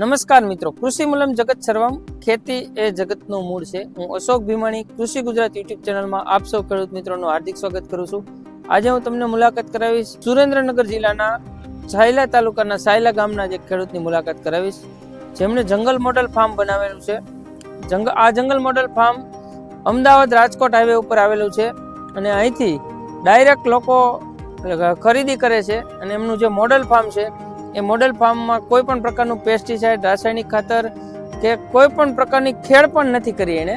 નમસ્કાર મિત્રો, કૃષિ મૂલમ જગત સર્વમ, ખેતી એ જગતનું મૂળ છે. હું અશોક ભીમાણી, કૃષિ ગુજરાત યુટ્યુબ ચેનલમાં આપ સૌ ખેડૂત મિત્રોનું હાર્દિક સ્વાગત કરું છું. આજે હું તમને મુલાકાત કરાવીશ સુરેન્દ્રનગર જિલ્લાના સાયલા તાલુકાના સાયલા ગામના જે ખેડૂતની મુલાકાત કરાવીશ. જેમણે જંગલ મોડલ ફાર્મ બનાવેલું છે. જંગ, આ જંગલ model farm Ahmedabad Rajkot highway ઉપર આવેલું છે અને અહીંથી ડાયરેક્ટ લોકો ખરીદી કરે છે અને એમનું જે મોડલ ફાર્મ છે એ મોડેલ ફાર્મમાં કોઈ પણ પ્રકારનું પેસ્ટિસાઇડ રાસાયણિક ખાતર કે કોઈ પણ પ્રકારની ખેડ પણ નથી કરી એણે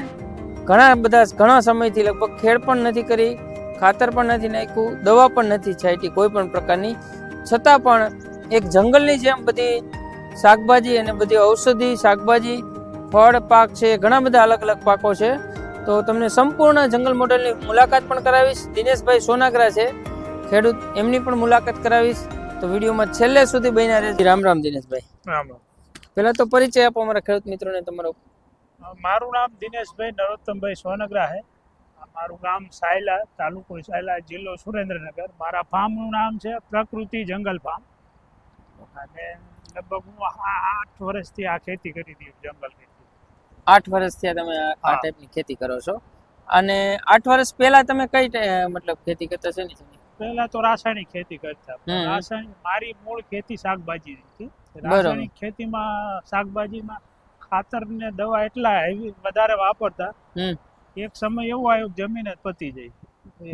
ઘણા બધા, ઘણા સમયથી લગભગ ખેડ પણ નથી કરી, ખાતર પણ નથી નાખ્યું, દવા પણ નથી છાંટી કોઈ પણ પ્રકારની. છતાં પણ એક જંગલની જેમ બધી શાકભાજી અને બધી ઔષધિ, શાકભાજી, ફળ, પાક છે, ઘણા બધા અલગ અલગ પાકો છે. તો તમને સંપૂર્ણ જંગલ મોડેલની મુલાકાત પણ કરાવીશ. દિનેશભાઈ સોનાગરા છે, ખેડૂત, એમની પણ મુલાકાત કરાવીશ. તો વિડીયોમાં છેલ્લે સુધી બન્યા રહેજો. રામ રામ દિનેશભાઈ. રામ રામ. પહેલા તો પરિચય આપો અમારા ખેડૂત મિત્રોને તમારો. મારું નામ દિનેશભાઈ નરોત્તમભાઈ સોનગરા છે મારું ગામ સાયલા તાલુકો સાયલા જિલ્લો સુરેન્દ્રનગર. મારા ફાર્મનું નામ છે પ્રકૃતિ જંગલ ફાર્મ. અને લગભગ હું આઠ વર્ષથી આ ખેતી કરી છું જંગલ ખેતી આઠ વર્ષથી તમે આ- ટાઈપની ખેતી કરો છો. અને આઠ વર્ષ પહેલા તમે કઈ મતલબ ખેતી કરતા છે ને પહેલા તો રાસાયણિક ખેતી કરતા. રાસાયણિક મારી મૂળ ખેતી શાકભાજી હતી. રાસાયણિક ખેતીમાં શાકભાજીમાં ખાતર ને દવા એટલા વધારે વાપરતા એક સમય એવો આવ્યો જમીન જ પતી જઈ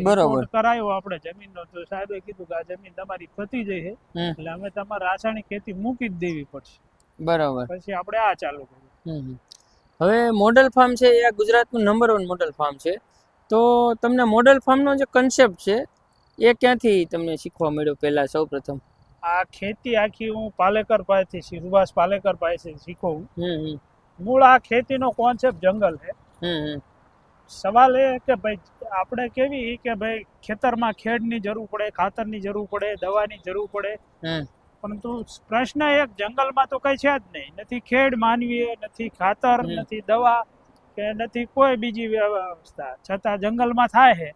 બરોબર. કરાયો આપણે જમીનનો. તો સાહેબે કીધું કે આ જમીન તમારી પતી જઈ છે. એટલે અમે તમારે રાસાયણિક ખેતી મૂકી જ દેવી પડશે. બરાબર. પછી આપણે આ ચાલુ કર્યું. હવે મોડલ ફાર્મ છે એ ગુજરાતનું નંબર વન મોડલ ફાર્મ છે. તો તમને મોડલ ફાર્મનો જે કન્સેપ્ટ છે એ ક્યાંથી તમને શીખવા મળ્યો પહેલા સૌ પ્રથમ આ ખેતી આખી હું પાલેકર પાસેથી સુભાષ પાલેકર પાસેથી શીખું હમ હમ. મૂળ આ ખેતીનો કોન્સેપ્ટ જંગલ છે. સવાલ એ કે ભાઈ આપણે કેવી કે ભાઈ ખેતરમાં ખેડની જરૂર પડે ખાતરની જરૂર પડે દવાની જરૂર પડે. પરંતુ પ્રશ્ન એક જંગલમાં તો કઈ છે જ નહીં. નથી ખેડ માનવીએ નથી ખાતર નથી દવા કે નથી કોઈ બીજી વ્યવસ્થા. છતાં જંગલમાં થાય છે.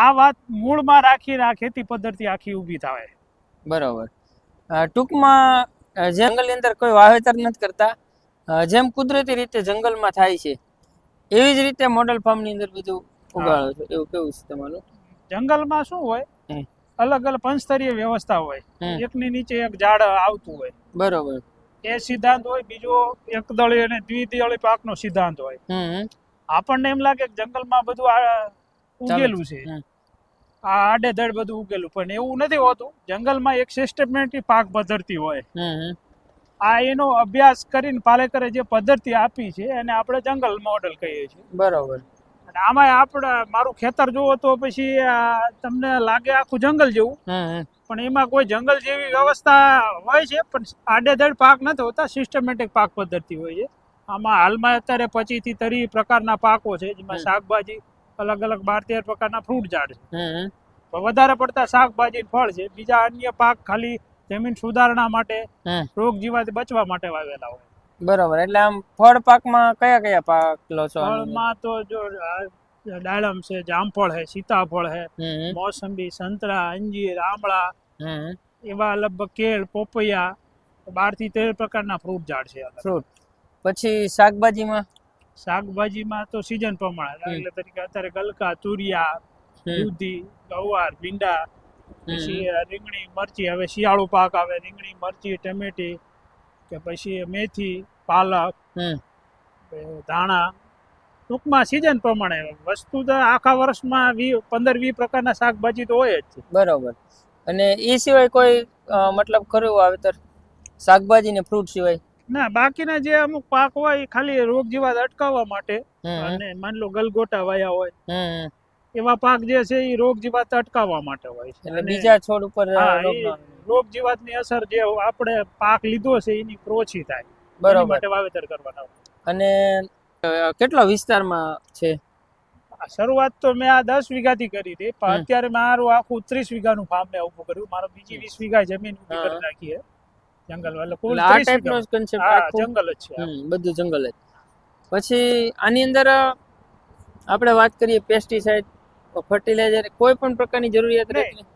આ વાત મૂળમાં રાખીને આ ખેતી પદ્ધતિ આખી ઊભી થાય. બરોબર. ટૂંકમાં જંગલની અંદર કોઈ વાવેતર નથી કરતા. જેમ કુદરતી રીતે જંગલમાં થાય છે એવી જ રીતે મોડલ ફાર્મની અંદર બધું ઉગાડો છો. એવું કેવું છે તમારું? જંગલમાં શું હોય? અલગ અલગ પંચસ્તરીય વ્યવસ્થા હોય. એકની નીચે એક ઝાડ આવતું હોય. બરોબર. એ સિદ્ધાંત હોય બીજો એકદળી અને દ્વિદળી પાકનો સિદ્ધાંત હોય. આપણને એમ લાગે કે જંગલમાં બધું ઉગેલું છે. આ આડેધડ બધું ઉગેલું પણ એવું નથી હોતું. જંગલમાં એક સિસ્ટમેટિક પાક પદ્ધતિ હોય. આ એનો અભ્યાસ કરીને પાલેકરે જે પદ્ધતિ આપી છે એને આપણે જંગલ મોડલ કહીએ છીએ. બરાબર. અને આમાં આપણે મારું ખેતર જુઓ તો પછી તમને લાગે આખું જંગલ જેવું. પણ એમાં કોઈ જંગલ જેવી વ્યવસ્થા હોય છે પણ આડેધડ પાક નથી હોતા સિસ્ટમેટિક પાક પદ્ધતિ હોય છે. આમાં હાલમાં અત્યારે પચીસથી તરી પ્રકારના પાકો છે જેમાં શાકભાજી અલગ અલગ બાર તેર પ્રકારના ફ્રૂટ ઝાડ છે. વધારે પડતા શાકભાજી ફળ છે. બીજા અન્ય પાક ખાલી જમીન સુધારણા માટે રોગ જીવાત બચવા માટે વાવેલા હોય. બરોબર. એટલે આમ ફળ પાકમાં કયા કયા પાક લો છો ફળમાં તો જો ડાળમ છે જામફળ છે સીતાફળ છે મોસંબી સંતરા અંજીર આમળા એવા લગભગ કેળ પોપૈયા બારથી તેર પ્રકારના ફ્રૂટ ઝાડ છે. ફ્રૂટ પછી શાકભાજીમાં? શાકભાજીમાં તો સિઝન પ્રમાણે એટલે દાખલા તરીકે અત્યારે ગલકા તુરિયા દૂધી ગવાર ભીંડા પછી રીંગણી મરચી હવે શિયાળુ પાક આવે. રીંગણી મરચી ટમેટી કે પછી મેથી પાલક ધાણા. ટૂંકમાં સિઝન પ્રમાણે વસ્તુ તો આખા વર્ષમાં વી પંદર વીસ પ્રકારના શાકભાજી તો હોય જ છે. બરોબર. અને એ સિવાય કોઈ મતલબ ખરું વાવેતર? શાકભાજી ને ફ્રૂટ સિવાય? ના બાકીના જે અમુક પાક હોય એ ખાલી રોગ જીવાત અટકાવવા માટે. અને માની લો ગલગોટા વાયા હોય. એવા પાક જે છે એ રોગ જીવાત અટકાવવા માટે હોય છે. એટલે બીજા છોડ ઉપર રોગ જીવાતની અસર જે આપણે પાક લીધો છે એની ઓછી થાય. બરોબર. માટે વાવેતર કરવાના અને કેટલા વિસ્તારમાં છે? શરૂઆત તો મેં આ દસ વીઘાથી કરી હતી પણ. અત્યારે મારું આખું ત્રીસ વીઘાનું ફાર્મ મેં ઊભું કર્યું. મારો બીજી વીસ વીઘા જમીન ઊભી. કરી નાખી છે. જંગલ એટલે કુલ આ ટાઈપનો કન્સેપ્ટ આખું? જંગલ જ છે બધું જંગલ જ. પછી આની અંદર આપણે વાત કરીએ પેસ્ટિસાઇડ ફર્ટિલાઇઝર કોઈ પણ પ્રકારની જરૂરિયાત. રહેતી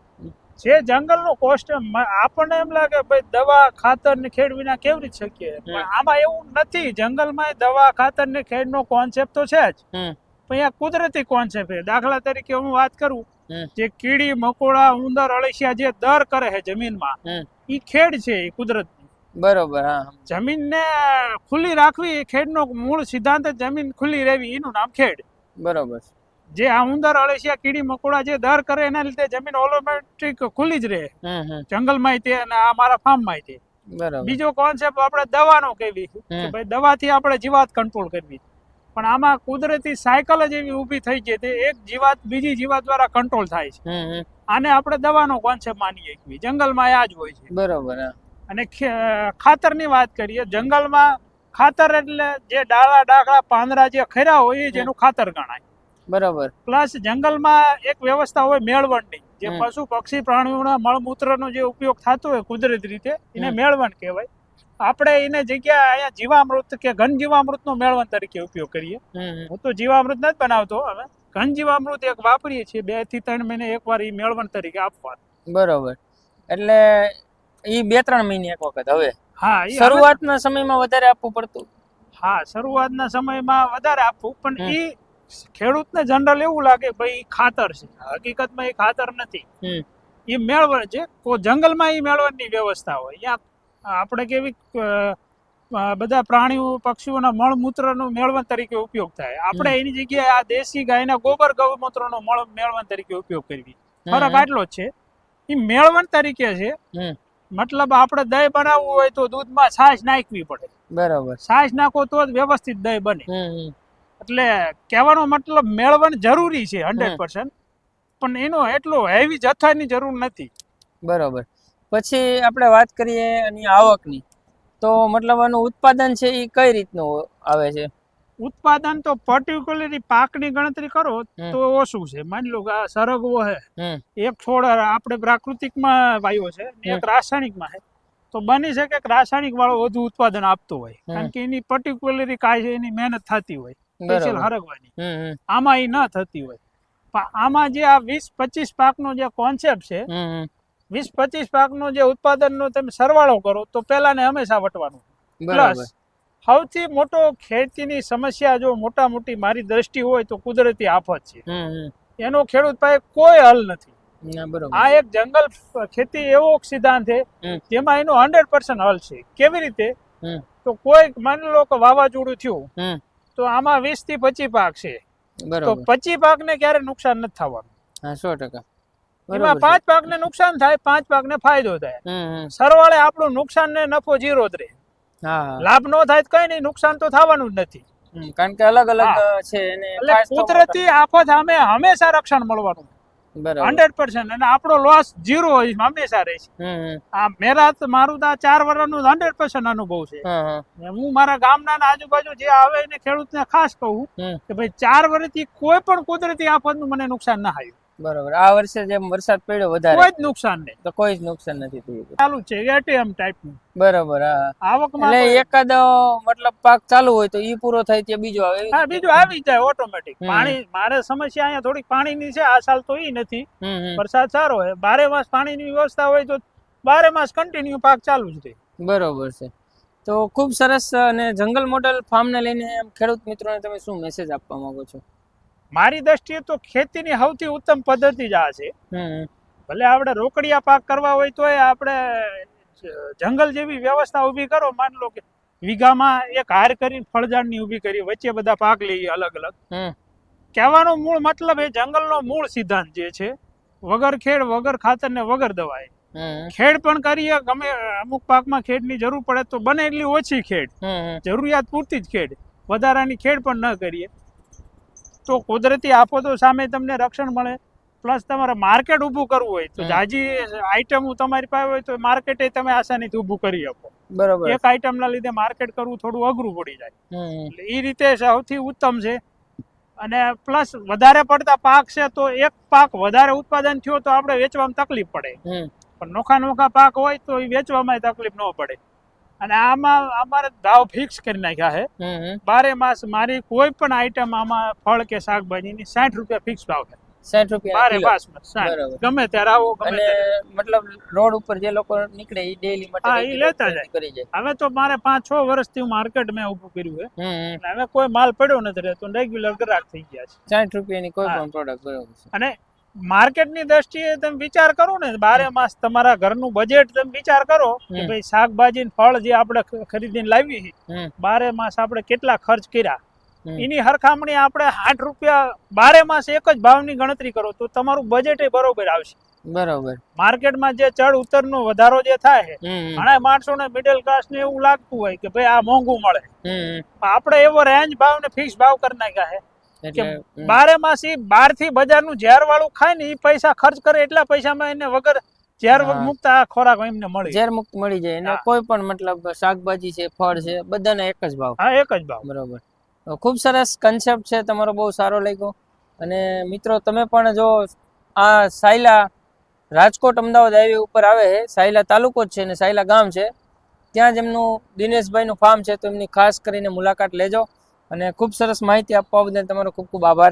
જે જંગલનો કોસ્ટ આપણને એમ લાગે ભાઈ દવા ખાતર ને ખેડ વિના કેવી રીતે શકીએ? પણ આમાં એવું નથી. જંગલમાં દવા ખાતર ને ખેડનો કોન્સેપ્ટ તો છે જ. પણ અહીંયા કુદરતી કોન્સેપ્ટ છે. દાખલા તરીકે હું વાત કરું જે કીડી મકોડા ઉંદર અળસિયા જે દર કરે છે જમીનમાં. એ ખેડ છે એ કુદરતની. બરોબર હા. જમીનને ખુલ્લી રાખવી એ ખેડનો મૂળ સિદ્ધાંત જ જમીન ખુલ્લી રહેવી એનું નામ ખેડ. બરોબર. જે આ ઉંદર અળસિયા કીડી મકોડા જે દર કરે એના લીધે જમીન ઓટોમેટિક ખુલ્લી જ રહે. જંગલમાં તે અને આ મારા ફાર્મમાં તે. બીજો કોન્સેપ્ટ આપણે દવાનો કેવી કે ભાઈ દવાથી આપણે જીવાત કંટ્રોલ કરવી. પણ આમાં કુદરતી સાયકલ જ એવી ઊભી થઈ છે તે એક જીવાત બીજી જીવાત દ્વારા કંટ્રોલ થાય છે. આને આપણે દવાનો કોન્સેપ્ટ માનીએ કે જંગલમાં આ જ હોય છે. બરોબર અને ખાતરની વાત કરીએ જંગલમાં ખાતર એટલે જે ડાળા ડાકડા પાંદડા જે ખર્યા હોય જેનું ખાતર ગણાય. બરાબર. પ્લસ જંગલમાં એક વ્યવસ્થા હોય મેળવણની જે પશુ પક્ષી પ્રાણીઓના મળમૂત્રનો જે ઉપયોગ થતો હોય કુદરતી રીતે એને મેળવણ કહેવાય. આપણે એને જગ્યા અહીંયા જીવામૃત કે ઘન જીવામૃતનો મેળવણ તરીકે ઉપયોગ કરીએ. હું તો જીવામૃત નથી બનાવતો હવે ઘન એક વાપરીએ છીએ બેથી ત્રણ મહિને એકવાર એ મેળવણ તરીકે આપવાનું. બરોબર. એટલે એ બે ત્રણ મહિને એક વખત હવે? હા શરૂઆતના સમયમાં વધારે આપવું પડતું? હા શરૂઆતના સમયમાં વધારે આપવું પણ એ ખેડૂતને જનરલ એવું લાગે ભાઈ ખાતર છે. હકીકતમાં એ ખાતર નથી. એ મેળવણ છે. કો જંગલમાં એ મેળવણની વ્યવસ્થા હોય. આપણે કેવી બધા પ્રાણીઓ પક્ષીઓના મળમૂત્રનો મેળવણ તરીકે ઉપયોગ થાય. આપણે એની જગ્યાએ આ દેશી ગાયના ગોબર ગૌમૂત્રનો મળ મેળવણ તરીકે ઉપયોગ કરવી. ફરક આટલો જ છે. એ મેળવણ તરીકે છે. મતલબ આપણે દહીં બનાવવું હોય તો દૂધમાં છાશ નાખવી પડે. બરોબર. છાશ નાખો તો જ વ્યવસ્થિત દહીં બને. એટલે કહેવાનો મતલબ મેળવણ જરૂરી છે હંડ્રેડ પર્સન્ટ. પણ એનો એટલો હેવી જથ્થાની જરૂર નથી. બરોબર. પછી આપણે વાત કરીએ એની આવકની. તો મતલબ આનું ઉત્પાદન છે એ કઈ રીતનું આવે છે? ઉત્પાદન તો પર્ટિક્યુલરલી પાકની ગણતરી કરો તો ઓછું છે? માની લો કે આ સરગવો છે એક છોડ આપણે પ્રાકૃતિકમાં વાયો છે એક રાસાયણિકમાં છે. તો બની શકે કે રાસાયણિક વાળો વધુ ઉત્પાદન આપતો હોય કારણ કે એની પર્ટિક્યુલરલી કાંઈ છે એની મહેનત થતી હોય સ્પેશિયલ હરગવાની. આમાં એ ન થતી હોય. આમાં જે આ વીસ પચીસ પાકનો જે કોન્સેપ્ટ છે વીસ પચીસ પાકનો જે ઉત્પાદનનો તમે સરવાળો કરો તો પહેલાને હંમેશા વટવાનું. પ્લસ સૌથી મોટો ખેતીની સમસ્યા જો મોટા મોટી મારી દ્રષ્ટિ હોય તો કુદરતી આફત છે. એનો ખેડૂત પાસે કોઈ હલ નથી. આ એક જંગલ ખેતી એવો સિદ્ધાંત છે. જેમાં એનો હંડ્રેડ પર્સન્ટ હલ છે. કેવી રીતે? તો કોઈ માની લો કે વાવાઝોડું થયું તો આમાં વીસથી પચીસ પાક છે. તો પચીસ પાકને ક્યારે નુકસાન નથી થવાનું. સો ટકા. એમાં પાંચ પાક પાકને નુકસાન થાય પાંચ પાકને ફાયદો થાય. સરવાળે આપણું નુકસાન ને નફો જીરો જ રહે. લાભ નો થાય તો કઈ નહીં નુકસાન તો થવાનું જ નથી. કારણ કે અલગ અલગ છે એટલે કુદરતી આફત સામે હંમેશા રક્ષણ મળવાનું. હંડ્રેડ પર્સન્ટ અને આપણો લોસ જીરો હોય હંમેશા રહે છે. આ મેરા મારું તો ચાર વર્ષનું હંડ્રેડ પર્સન્ટ અનુભવ છે. હા ને મારા ગામના ને આજુબાજુ જે આવે એને ખેડૂતને ખાસ કહું કે ભાઈ ચાર વર્ષથી કોઈ પણ કુદરતી આફતનું મને નુકસાન ના આવ્યું બરોબર. આ વર્ષે જેમ વરસાદ પડ્યો વધારે. કોઈ જ નુકસાન નહીં. તો કોઈ જ નુકસાન નથી થયું. ચાલુ છે એટીએમ ટાઈપનું બરોબર હા. આવકમાં એટલે એકાદ મતલબ પાક ચાલુ હોય તો ઈ પૂરો થાય ત્યાં બીજો આવે હા બીજો આવી જાય ઓટોમેટિક પાણી મારે સમસ્યા અહીંયા થોડીક પાણીની છે આ સાલ તો ઈ નથી. વરસાદ સારો હોય. બારે માસ પાણીની વ્યવસ્થા હોય તો બારે માસ કન્ટિન્યુ પાક ચાલુ જ રહે. બરોબર છે. તો ખૂબ સરસ અને જંગલ મોડલ ફાર્મને લઈને ખેડૂત મિત્રોને તમે શું મેસેજ આપવા માંગો છો? મારી દ્રષ્ટિએ તો ખેતીની સૌથી ઉત્તમ પદ્ધતિ જ આ છે. ભલે આપણે રોકડિયા પાક કરવા હોય તો આપણે જંગલ જેવી વ્યવસ્થા ઊભી કરો. માન લો કે વીઘામાં એક હાર કરીને ફળઝાડની ઊભી કરી વચ્ચે બધા પાક લઈએ અલગ અલગ. કહેવાનો મૂળ મતલબ એ જંગલનો મૂળ સિદ્ધાંત જે છે વગર ખેડ વગર ખાતર ને વગર દવાએ ખેડ પણ કરીએ ગમે અમુક પાકમાં ખેડની જરૂર પડે તો બને એટલી ઓછી ખેડ. જરૂરિયાત પૂરતી જ ખેડ. વધારાની ખેડ પણ ન કરીએ. તો કુદરતી આફતો સામે તમને રક્ષણ મળે. પ્લસ તમારે માર્કેટ ઊભું કરવું હોય તો જાજી આઈટમ તમારી પાસે હોય તો માર્કેટે તમે આસાનીથી ઊભું કરી શકો. બરોબર. એક આઈટમના લીધે માર્કેટ કરવું થોડું અઘરું પડી જાય. એટલે એ રીતે સૌથી ઉત્તમ છે. અને પ્લસ વધારે પડતા પાક છે તો એક પાક વધારે ઉત્પાદન થયો તો આપણે વેચવામાં તકલીફ પડે. પણ નોખા નોખા પાક હોય તો એ વેચવામાં તકલીફ ન પડે. અને આમાં અમારે ભાવ ફિક્સ કરી નાખ્યા છે. બારે માસ મારી કોઈ પણ આઈટમ આમાં ફળ કે શાકભાજીની સાઠ રૂપિયા ફિક્સ ભાવ છે. સાઠ રૂપિયા બારે માસ ગમે ત્યારે આવો ગમે મતલબ રોડ ઉપર જે લોકો નીકળે એ ડેલી માટે હા, એ લેતા જાય. હવે તો મારે પાંચ છ વર્ષથી માર્કેટ મેં ઊભું કર્યું છે. અને હવે કોઈ માલ પડ્યો નથી રહેતો રેગ્યુલર ગ્રાહક થઈ ગયા છે. સાઠ રૂપિયાની કોઈ પણ પ્રોડક્ટ બરોબર અને માર્કેટની દ્રષ્ટિએ તમે વિચાર કરો ને બારે માસ તમારા ઘરનું બજેટ તમે વિચાર કરો કે ભાઈ શાકભાજી ફળ જે આપણે ખરીદીને લાવી બારે માસ આપણે કેટલા ખર્ચ કર્યા? એની હરખામણી આપણે આઠ રૂપિયા બારે માસ એક જ ભાવની ગણતરી કરો તો તમારું બજેટ બરોબર આવશે. બરોબર. માર્કેટમાં જે ચડ ઉતર નો વધારો જે થાય છે માણસો ને મિડલ ક્લાસ ને એવું લાગતું હોય કે ભાઈ આ મોંઘું મળે. આપણે એવો રેન્જ ભાવ ને ફિક્સ ભાવ કરી નાખ્યા છે. એટલે બારે માસી બારથી બજારનું ઝેર વાળું ખાય ને એ પૈસા ખર્ચ કરે એટલા પૈસામાં એને વગર ઝેર મુક્ત આ ખોરાક એમને મળે ઝેર મુક્ત મળી જાય. એને કોઈ પણ મતલબ શાકભાજી છે ફળ છે બધાના એક જ ભાવ. હા એક જ ભાવ. બરોબર. ખૂબ સરસ કન્સેપ્ટ છે તમારો બહુ સારો લાગ્યો. અને મિત્રો તમે પણ જો આ સાયલા રાજકોટ અમદાવાદ હાઈવે ઉપર આવે છે સાયલા તાલુકો જ છે અને સાયલા ગામ છે ત્યાં જ એમનું દિનેશભાઈનું ફાર્મ છે તો એમની ખાસ કરીને મુલાકાત લેજો. અને ખૂબ સરસ માહિતી આપવા બદલ તમારો ખૂબ ખૂબ આભાર.